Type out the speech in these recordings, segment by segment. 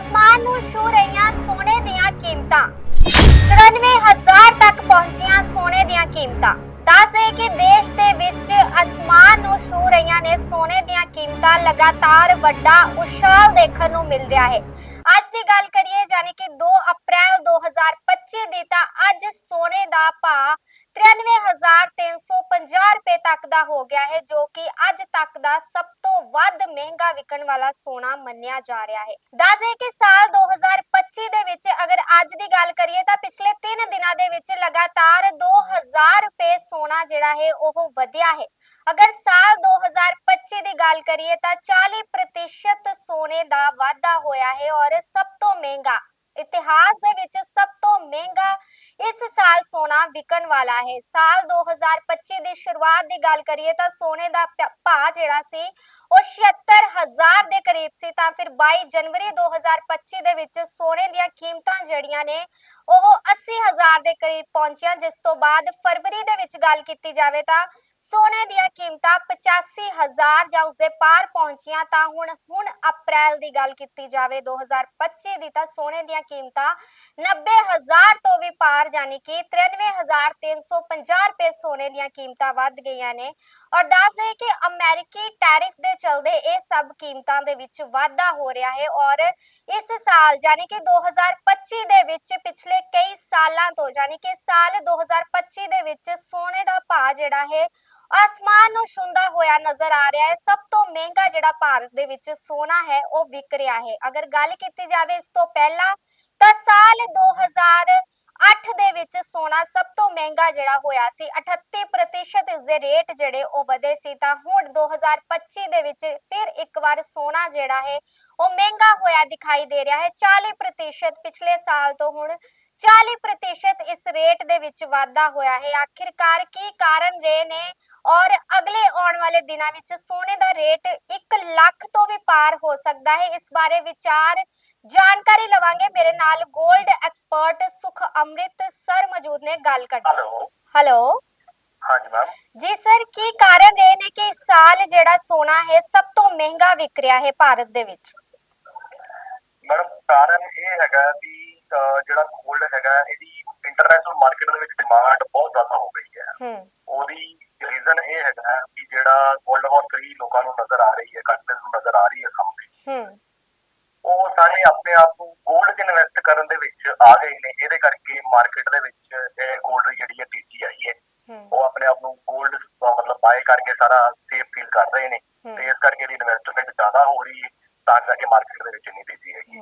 ਅਸਮਾਨ ਨੂੰ ਛੂ ਰਹੀਆਂ ਸੋਨੇ ਦੀਆਂ ਕੀਮਤਾਂ। 94000 ਤੱਕ ਪਹੁੰਚੀਆਂ ਸੋਨੇ ਦੀਆਂ ਕੀਮਤਾਂ। ਦੱਸਦੇ ਕਿ ਦੇਸ਼ ਦੇ ਵਿੱਚ ਅਸਮਾਨ ਨੂੰ ਛੂ ਰਹੀਆਂ ਨੇ ਸੋਨੇ ਦੀਆਂ ਕੀਮਤਾਂ। ਲਗਾਤਾਰ ਵੱਡਾ ਉਛਾਲ ਦੇਖਣ ਨੂੰ ਮਿਲ ਰਿਹਾ ਹੈ। ਅੱਜ ਦੀ ਗੱਲ ਕਰੀਏ, ਯਾਨੀ ਕਿ 2 ਅਪ੍ਰੈਲ 2025 ਦੀ, ਤਾਂ ਅੱਜ ਸੋਨੇ ਦਾ ਭਾਅ 93350 ਰੁਪਏ ਤੱਕ ਦਾ ਹੋ ਗਿਆ ਹੈ, ਜੋ ਕਿ ਅੱਜ ਤੱਕ ਦਾ ਸਭ ਤੋਂ ਵੱਧ ਮਹਿੰਗਾ ਵਿਕਣ ਵਾਲਾ ਸੋਨਾ ਮੰਨਿਆ ਜਾ ਰਿਹਾ ਹੈ। ਦੱਸਦੇ ਕਿ ਸਾਲ 2025 ਦੇ ਵਿੱਚ ਅਗਰ ਅੱਜ ਦੀ ਗੱਲ ਕਰੀਏ ਤਾਂ ਪਿਛਲੇ 3 ਦਿਨਾਂ ਦੇ ਵਿੱਚ ਲਗਾਤਾਰ 2000 ਰੁਪਏ ਸੋਨਾ ਜਿਹੜਾ ਹੈ, ਉਹ ਵਧਿਆ ਹੈ। ਅਗਰ ਸਾਲ 2025 ਦੀ ਗੱਲ ਕਰੀਏ ਤਾਂ 40% ਸੋਨੇ ਦਾ ਵਾਧਾ ਹੋਇਆ ਹੈ ਔਰ ਸਭ ਤੋਂ ਮਹਿੰਗਾ ਇਤਿਹਾਸ ਦੇ ਵਿੱਚ ਸਭ ਮਹਿੰਗਾ ਇਸ ਸਾਲ ਸੋਨਾ ਵਿਕਣ ਵਾਲਾ ਹੈ। ਸਾਲ 2025 ਦੀ ਸ਼ੁਰੂਆਤ ਦੀ ਗੱਲ ਕਰੀਏ ਤਾਂ ਸੋਨੇ ਦਾ ਭਾਅ ਜਿਹੜਾ ਸੀ, ਉਹ 76000 ਦੇ ਕਰੀਬ ਸੀ। ਤਾਂ ਫਿਰ 22 ਜਨਵਰੀ 2025 ਦੇ ਵਿੱਚ ਸੋਨੇ ਦੀਆਂ ਕੀਮਤਾਂ ਜਿਹੜੀਆਂ ਨੇ, ਉਹ 80000 ਦੇ ਕਰੀਬ ਪਹੁੰਚੀਆਂ। ਜਿਸ ਤੋਂ ਬਾਅਦ ਫਰਵਰੀ ਦੇ ਵਿੱਚ ਗੱਲ ਕੀਤੀ ਜਾਵੇ ਤਾਂ ਸੋਨੇ ਦੀਆਂ ਕੀਮਤਾਂ 85000 ਜਾਂ ਉਸਦੇ ਪਾਰ ਪਹੁੰਚੀਆਂ ਤਾਂ ਹੁਣ ਹੁਣ ਅਪ੍ਰੈਲ ਦੀ ਗੱਲ ਕੀਤੀ ਜਾਵੇ 2025 ਦੀ ਤਾਂ ਸੋਨੇ ਦੀਆਂ ਕੀਮਤਾਂ 90000 ਤੋਂ ਵੀ ਪਾਰ ਯਾਨੀ ਕਿ 93350 ਰੁਪਏ ਸੋਨੇ ਦੀਆਂ ਕੀਮਤਾਂ ਵੱਧ ਗਈਆਂ ਨੇ। ਔਰ ਦੱਸ ਦੇ ਕਿ ਅਮਰੀਕੀ ਟੈਰਿਫ ਦੇ ਚਲਦੇ ਇਹ ਸਭ ਕੀਮਤਾਂ ਦੇ ਵਿੱਚ ਵਾਧਾ ਹੋ ਰਿਹਾ ਹੈ ਔਰ ਇਸ ਸਾਲ ਯਾਨੀ ਕਿ 2025 ਦੇ ਵਿੱਚ ਪਿਛਲੇ ਕਈ ਸਾਲਾਂ ਤੋਂ ਯਾਨੀ ਕਿ ਸਾਲ 2025 ਦੇ ਵਿੱਚ ਸੋਨੇ ਦਾ ਭਾਅ ਜਿਹੜਾ ਹੈ, ਆਸਮਾਨ ਨੂੰ ਛੂੰਦਾ ਹੋਇਆ ਨਜ਼ਰ ਆ ਰਿਹਾ ਹੈ। ਸਭ ਤੋਂ ਮਹਿੰਗਾ ਜਿਹੜਾ ਭਾਰਤ ਦੇ ਵਿੱਚ ਸੋਨਾ ਹੈ, ਉਹ ਵਿਕ ਰਿਹਾ ਹੈ। ਅਗਰ ਗੱਲ ਕੀਤੀ ਜਾਵੇ ਇਸ ਤੋਂ ਪਹਿਲਾਂ, ਤਾਂ ਸਾਲ 2008 ਦੇ ਵਿੱਚ ਸੋਨਾ ਸਭ ਤੋਂ ਮਹਿੰਗਾ ਜਿਹੜਾ ਹੋਇਆ ਸੀ 38% ਇਸ ਦੇ ਰੇਟ ਜਿਹੜੇ ਉਹ ਵਧੇ ਸੀ, ਤਾਂ ਹੁਣ 2025 ਦੇ ਵਿੱਚ ਫਿਰ ਇੱਕ ਵਾਰ ਸੋਨਾ ਜਿਹੜਾ ਹੈ, ਉਹ ਮਹਿੰਗਾ ਹੋਇਆ ਦਿਖਾਈ ਦੇ ਰਿਹਾ ਹੈ। 40% ਪਿਛਲੇ ਸਾਲ ਤੋਂ ਹੁਣ 40% ਇਸ ਰੇਟ ਦੇ ਵਿੱਚ ਵਾਧਾ ਹੋਇਆ ਹੈ। ਆਖਿਰਕਾਰ ਕੀ ਕਾਰਨ ਰਹੇ ਨੇ? ਔਰ ਅਗਲੇ ਆਉਣ ਵਾਲੇ ਦਿਨਾਂ ਵਿੱਚ ਸੋਨੇ ਦਾ ਰੇਟ 1 ਲੱਖ ਤੋਂ ਵੀ ਪਾਰ ਹੋ ਸਕਦਾ ਹੈ। ਇਸ ਬਾਰੇ ਵਿਚਾਰ ਜਾਣਕਾਰੀ ਲਵਾਂਗੇ। ਮੇਰੇ ਨਾਲ 골ਡ ਐਕਸਪਰਟ ਸੁਖ ਅੰਮ੍ਰਿਤ ਸਰ ਮੌਜੂਦ ਨੇ। ਗੱਲ ਕਰਦੇ ਹੈਲੋ। ਹੈਲੋ। ਹਾਂਜੀ ਮੈਮ। ਜੀ ਸਰ ਕੀ ਕਾਰਨ ਰਹੇ ਨੇ ਕਿ ਇਸ ਸਾਲ ਜਿਹੜਾ ਸੋਨਾ ਹੈ ਸਭ ਤੋਂ ਮਹਿੰਗਾ ਵਿਕ ਰਿਹਾ ਹੈ ਭਾਰਤ ਦੇ ਵਿੱਚ? ਮੈਡਮ ਕਾਰਨ ਇਹ ਹੈਗਾ ਵੀ ਜਿਹੜਾ ਗੋਲਡ ਹੈਗਾ ਇਹਦੀ ਇੰਟਰਨੈਸ਼ਨਲ ਮਾਰਕੀਟ ਦੇ ਵਿੱਚ ਡਿਮਾਂਡ ਬਹੁਤ ਜ਼ਿਆਦਾ ਹੋ ਗਈ ਹੈ। ਉਹਦੀ ਰੀਜ਼ਨ ਇਹ ਹੈਗਾ ਕਿ ਜਿਹੜਾ 골ਡ ਵਾਰ ਕਈ ਲੋਕਾਂ ਨੂੰ ਨਜ਼ਰ ਆ ਰਹੀ ਹੈ ਕੰਟਰੀਜ਼ ਨੂੰ ਨਜ਼ਰ ਆ ਰਹੀ ਹੈ ਸਾਹਮਣੇ। ਉਹ ਸਾਰੇ ਆਪਣੇ ਆਪ ਨੂੰ 골ਡ 'ਚ ਇਨਵੈਸਟ ਕਰਨ ਦੇ ਵਿੱਚ ਆ ਗਏ ਨੇ। ਇਹਦੇ ਕਰਕੇ ਮਾਰਕੀਟ ਦੇ ਵਿੱਚ ਇਹ ਗੋਲਡ ਜਿਹੜੀ ਹੈ ਤੇਜ਼ੀ ਆਈ ਹੈ। ਉਹ ਆਪਣੇ ਆਪ ਨੂੰ ਗੋਲਡ ਮਤਲਬ ਬਾਏ ਕਰਕੇ ਸਾਰਾ ਸੇਫ ਫੀਲ ਕਰ ਰਹੇ ਨੇ। ਤੇ ਇਸ ਕਰਕੇ ਇਹਦੀ ਇਨਵੈਸਟਮੈਂਟ ਜ਼ਿਆਦਾ ਹੋ ਰਹੀ ਹੈ। ਤਾਂ ਕਰਕੇ ਮਾਰਕੀਟ ਦੇ ਵਿੱਚ ਨਹੀਂ ਤੇਜ਼ੀ ਹੈਗੀ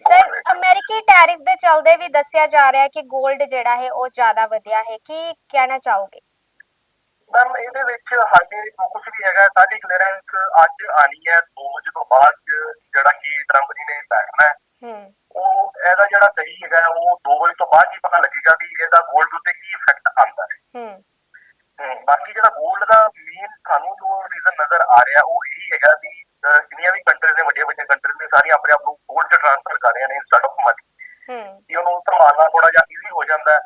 ਸਰ ਅਮਰੀਕੀ ਟੈਰਿਫ ਦੇ ਚਲਦੇ ਵੀ ਦੱਸਿਆ ਜਾ ਰਿਹਾ ਹੈ ਕਿ 골ਡ ਜਿਹੜਾ ਹੈ ਉਹ ਜ਼ਿਆਦਾ ਵਧਿਆ ਹੈ। ਕੀ ਕਹਿਣਾ ਚਾਹੋਗੇ? ਮੈਮ ਇਹਦੇ ਵਿੱਚ ਸਾਡੇ ਕੁਝ ਵੀ ਹੈਗਾ ਸਾਡੀ ਕਲੀਅਰੈਂਸ ਅੱਜ ਆਣੀ ਹੈ 2 ਵਜੇ ਤੋਂ ਬਾਅਦ ਜਿਹੜਾ ਕਿ ਟਰੰਪ ਜੀ ਨੇ ਬੈਠਣਾ ਹੈ। ਉਹ ਇਹਦਾ ਜਿਹੜਾ ਸਹੀ ਹੈਗਾ ਉਹ 2 ਵਜੇ ਤੋਂ ਬਾਅਦ ਹੀ ਪਤਾ ਲੱਗੇਗਾ ਵੀ ਇਹਦਾ 골ਡ ਉੱਤੇ ਕੀ ਇਫੈਕਟ ਆਉਂਦਾ ਹੈ। ਬਾਕੀ ਜਿਹੜਾ 골ਡ ਦਾ ਮੇਨ ਸਾਨੂੰ ਜੋ ਰੀਜ਼ਨ ਨਜ਼ਰ ਆ ਰਿਹਾ ਉਹ ਇਹੀ ਹੈਗਾ ਵੀ ਸਾਰਿਆਂ ਨੇ ਇੰਸਟੈਡ ਆਫ ਮਨੀ ਕਿ ਉਹਨੂੰ ਸੰਭਾਲਣਾ ਥੋੜਾ ਜਿਹਾ ਈਜ਼ੀ ਹੋ ਜਾਂਦਾ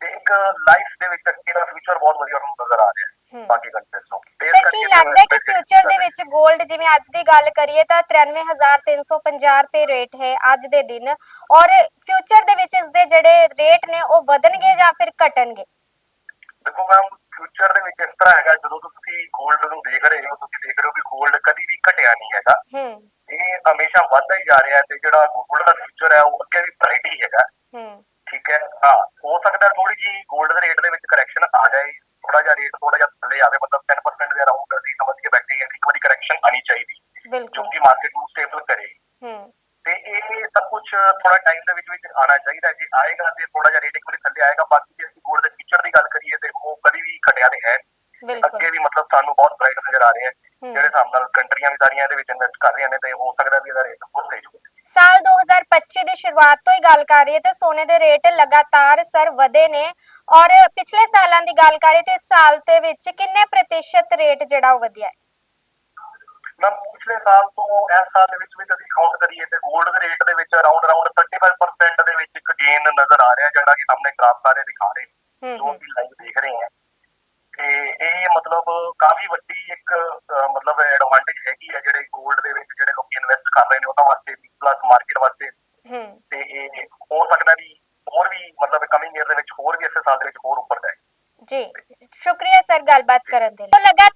ਤੇ ਇੱਕ ਲਾਈਫ ਦੇ ਵਿੱਚ ਅੱਗੇ ਦਾ ਫਿਊਚਰ ਬਹੁਤ ਵਧੀਆ ਨਜ਼ਰ ਆ ਰਿਹਾ ਬਾਕੀ ਕੰਟਰੀਜ਼ ਨੂੰ ਸਰ ਕੀ ਲੱਗਦਾ ਕਿ ਫਿਊਚਰ ਦੇ ਵਿੱਚ 골ਡ ਜਿਵੇਂ ਅੱਜ ਦੀ ਗੱਲ ਕਰੀਏ ਤਾਂ 93350 ਰੁਪਏ ਰੇਟ ਹੈ ਅੱਜ ਦੇ ਦਿਨ ਔਰ ਫਿਊਚਰ ਦੇ ਵਿੱਚ ਇਸ ਦੇ ਜਿਹੜੇ ਰੇਟ ਨੇ ਉਹ ਵਧਣਗੇ ਜਾਂ ਫਿਰ ਘਟਣਗੇ? ਦੇਖੋ ਮੈਮ ਫਿਊਚਰ ਦੇ ਵਿੱਚ ਇਸ ਤਰ੍ਹਾਂ ਹੈਗਾ ਜਦੋਂ ਤੁਸੀਂ 골ਡ ਨੂੰ ਦੇਖ ਰਹੇ ਹੋ ਤੁਸੀਂ ਦੇਖ ਰਹੇ ਹੋ ਕਿ 골ਡ ਕਦੀ ਵੀ ਘਟਿਆ ਨਹੀਂ ਹੈਗਾ। ਇਹ ਹਮੇਸ਼ਾ ਵੱਧਦਾ ਹੀ ਜਾ ਰਿਹਾ ਤੇ ਜਿਹੜਾ ਗੋਲਡ ਦਾ ਫਿਊਚਰ ਹੈ ਉਹ ਅੱਗੇ ਵੀ ਬ੍ਰਾਈਟ ਹੀ ਹੈਗਾ। ਹੂੰ। ਠੀਕ ਹੈ? ਹਾਂ ਹੋ ਸਕਦਾ ਥੋੜੀ ਜੀ ਗੋਲਡ ਦੇ ਰੇਟ ਦੇ ਵਿੱਚ ਕਰੈਕਸ਼ਨ ਆ ਜਾਏ ਥੋੜਾ ਜਿਹਾ ਰੇਟ ਥੋੜਾ ਜਿਹਾ ਥੱਲੇ ਆਵੇ ਮਤਲਬ 10% ਦੇ ਅਰਾਊਂਡ ਅਸੀਂ ਸਮਝ ਕੇ ਬੈਠੇ ਹਾਂ ਇੱਕ ਵਾਰੀ ਕਰੈਕਸ਼ਨ ਆਣੀ ਚਾਹੀਦੀ। ਜੋ ਕਿ ਮਾਰਕੀਟ ਨੂੰ ਸਟੇਬਲ ਕਰੇ। ਹੂੰ। ਤੇ ਇਹ ਸਭ ਕੁਝ ਥੋੜਾ ਟਾਈਮ ਦੇ ਵਿੱਚ ਵਿੱਚ ਆਣਾ ਚਾਹੀਦਾ ਜੇ ਆਏਗਾ ਤੇ ਥੋੜਾ ਜਿਹਾ ਰੇਟ ਇੱਕ ਵਾਰੀ ਥੱਲੇ ਆਏਗਾ ਬਾਕੀ ਜੇ ਅਸੀਂ ਗੋਲਡ ਦੇ ਫਿਊਚਰ ਦੀ ਗੱਲ ਕਰੀਏ ਤੇ ਉਹ ਕਦੀ ਵੀ ਘਟਿਆ ਤੇ ਹੈ। ਅੱਗੇ ਵੀ ਮਤਲਬ ਸਾਨੂੰ ਬਹੁਤ ਬ੍ਰਾਈਟ ਨਜ਼ਰ ਆ ਰਹੇ ਹੈ। ਜਿਹੜੇ ਹਿਸਾਬ ਨਾਲ ਕੰਟਰੀਆਂ ਵੀ ਸਾਰੀਆਂ ਇਹਦੇ ਵਿੱਚ ਇਨਵੈਸਟ ਕਰ ਰਹੀਆਂ ਨੇ ਤੇ ਹੋ ਸਕਦਾ ਵੀ ਇਹਦਾ ਰੇਟ ਹੋਰ ਤੇਜ਼ ਹੋਵੇ। ਸਾਲ 2025 ਦੀ ਸ਼ੁਰੂਆਤ ਤੋਂ ਹੀ ਗੱਲ ਕਰ ਰਹੀ ਹੈ ਤੇ ਸੋਨੇ ਦੇ ਰੇਟ ਲਗਾਤਾਰ ਸਰ ਵਧੇ ਨੇ ਔਰ ਪਿਛਲੇ ਸਾਲਾਂ ਦੀ ਗੱਲ ਕਰੀਏ ਤੇ ਇਸ ਸਾਲ ਦੇ ਵਿੱਚ ਕਿੰਨੇ ਪ੍ਰਤੀਸ਼ਤ ਰੇਟ ਜਿਹੜਾ ਉਹ ਵਧਿਆ ਹੈ? ਮੈਂ ਪਿਛਲੇ ਸਾਲ ਤੋਂ ਇਸ ਸਾਲ ਦੇ ਵਿੱਚ ਵੀ ਅਸੀਂ ਕਾਊਂਟ ਕਰੀਏ ਤੇ 골ਡ ਦੇ ਰੇਟ ਦੇ ਵਿੱਚ ਅਰਾਊਂਡ ਅਰਾਊਂਡ 35% ਦੇ ਵਿੱਚ ਇੱਕ ਗੇਨ ਨਜ਼ਰ ਆ ਰਿਹਾ ਜਿਹੜਾ ਕਿ ਸਾਹਮਣੇ ਗ੍ਰਾਫ ਸਾਰੇ ਦਿਖਾ ਰਹੇ ਹੂੰ ਜੋ ਹੂੰ ਅਸੀਂ ਲਾਈਵ ਦੇਖ ਰਹੇ ਹਾਂ ਤੇ ਇਹ ਮਤਲਬ ਕਾਫੀ ਵੱਡੀ ਇੱਕ ਅਹ, ਮਤਲਬ ਐਡਵਾਂਟੇਜ ਹੈਗੀ ਹੈ ਜਿਹੜੇ 골ਡ ਦੇ ਵਿੱਚ ਜਿਹੜੇ ਲੋਕੀ ਇਨਵੈਸਟ ਕਰ ਰਹੇ ਨੇ ਉਹਨਾਂ ਵਾਸਤੇ ਵੀ ਪਲੱਸ ਮਾਰਕੀਟ ਵਾਸਤੇ। ਹੂੰ। ਤੇ ਇਹ ਹੋ ਸਕਦਾ ਵੀ ਹੋਰ ਵੀ ਮਤਲਬ ਕਮਿੰਗ ਈਅਰ ਦੇ ਵਿੱਚ ਹੋਰ ਵੀ ਇਸੇ ਸਾਲ ਦੇ ਵਿੱਚ ਹੋਰ ਉੱਪਰ ਜਾਏ। ਜੀ। ਸ਼ੁਕਰੀਆ ਸਰ ਗੱਲਬਾਤ ਕਰਨ ਦੇ ਲਈ। ਲਗਾਤਾਰ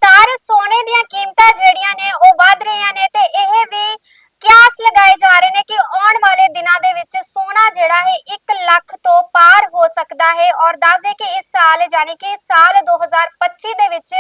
2025 ਦੇ ਵਿੱਚ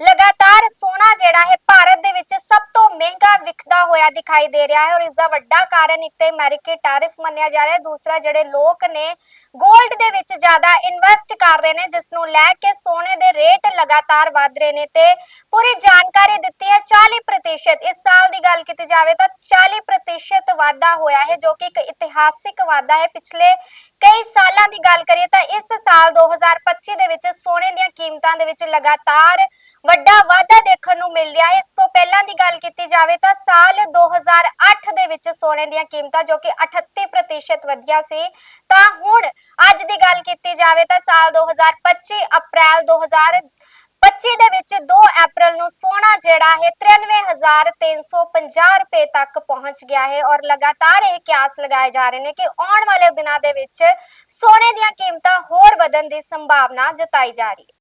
ਲਗਾਤਾਰ ਸੋਨਾ ਜਿਹੜਾ ਹੈ ਭਾਰਤ ਦੇ ਵਿੱਚ ਸਭ ਤੋਂ ਮਹਿੰਗਾ ਵਿਕਦਾ ਹੋਇਆ ਦਿਖਾਈ ਦੇ ਰਿਹਾ ਹੈ ਔਰ ਇਸ ਦਾ ਵੱਡਾ ਕਾਰਨ ਇੱਕ ਤੇ ਅਮਰੀਕੀ ਟੈਰਿਫ ਮੰਨਿਆ ਜਾ ਰਿਹਾ ਹੈ, ਦੂਸਰਾ ਜਿਹੜੇ ਲੋਕ ਨੇ 골ਡ ਦੇ ਵਿੱਚ ਜ਼ਿਆਦਾ ਇਨਵੈਸਟ ਕਰ ਰਹੇ ਨੇ ਜਿਸ ਨੂੰ ਲੈ ਕੇ ਸੋਨੇ ਦੇ ਰੇਟ ਲਗਾਤਾਰ ਵਧ ਰਹੇ ਨੇ ਤੇ ਪੂਰੀ ਜਾਣਕਾਰੀ ਦਿੱਤੀ ਹੈ 40% ਇਸ ਸਾਲ ਦੀ ਗੱਲ ਕੀਤੀ ਜਾਵੇ ਤਾਂ 40% ਵਾਧਾ ਹੋਇਆ ਹੈ, ਜੋ ਕਿ ਇੱਕ ਇਤਿਹਾਸਿਕ ਵਾਧਾ ਹੈ। ਪਿਛਲੇ ਕਈ ਸਾਲਾਂ ਦੀ ਗੱਲ ਕਰੀਏ ਤਾਂ ਇਸ ਸਾਲ 2025 ਦੇ ਵਿੱਚ ਸੋਨੇ ਦੀਆਂ ਕੀਮਤਾਂ ਦੇ ਵਿੱਚ ਲਗਾਤਾਰ ਵੱਡਾ ਵਾਧਾ ਦੇਖਣ ਨੂੰ ਮਿਲ ਰਿਹਾ ਹੈ। ਇਸ ਤੋਂ ਪਹਿਲਾਂ ਦੀ ਗੱਲ ਕੀਤੀ ਜਾਵੇ ਤਾਂ ਸਾਲ 2008 ਦੇ ਵਿੱਚ ਸੋਨੇ ਦੀਆਂ ਕੀਮਤਾਂ ਜੋ ਕਿ 38% ਵਧਿਆ ਸੀ, ਤਾਂ ਹੁਣ ਅੱਜ ਦੀ ਗੱਲ ਕੀਤੀ ਜਾਵੇ ਤਾਂ ਸਾਲ 2025 ਅਪ੍ਰੈਲ 2025 ਦੇ ਵਿੱਚ 2 ਅਪ੍ਰੈਲ ਨੂੰ ਸੋਨਾ ਜਿਹੜਾ ਹੈ 93350 ਰੁਪਏ ਤੱਕ ਪਹੁੰਚ ਗਿਆ ਹੈ ਔਰ ਲਗਾਤਾਰ ਇਹ ਕਿਆਸ ਲਗਾਏ ਜਾ ਰਹੇ ਨੇ ਕਿ ਆਉਣ ਵਾਲੇ ਦਿਨਾਂ ਦੇ ਵਿੱਚ ਸੋਨੇ ਦੀਆਂ ਕੀਮਤਾਂ ਹੋਰ ਵਧਣ ਦੀ ਸੰਭਾਵਨਾ ਜਤਾਈ ਜਾ ਰਹੀ ਹੈ।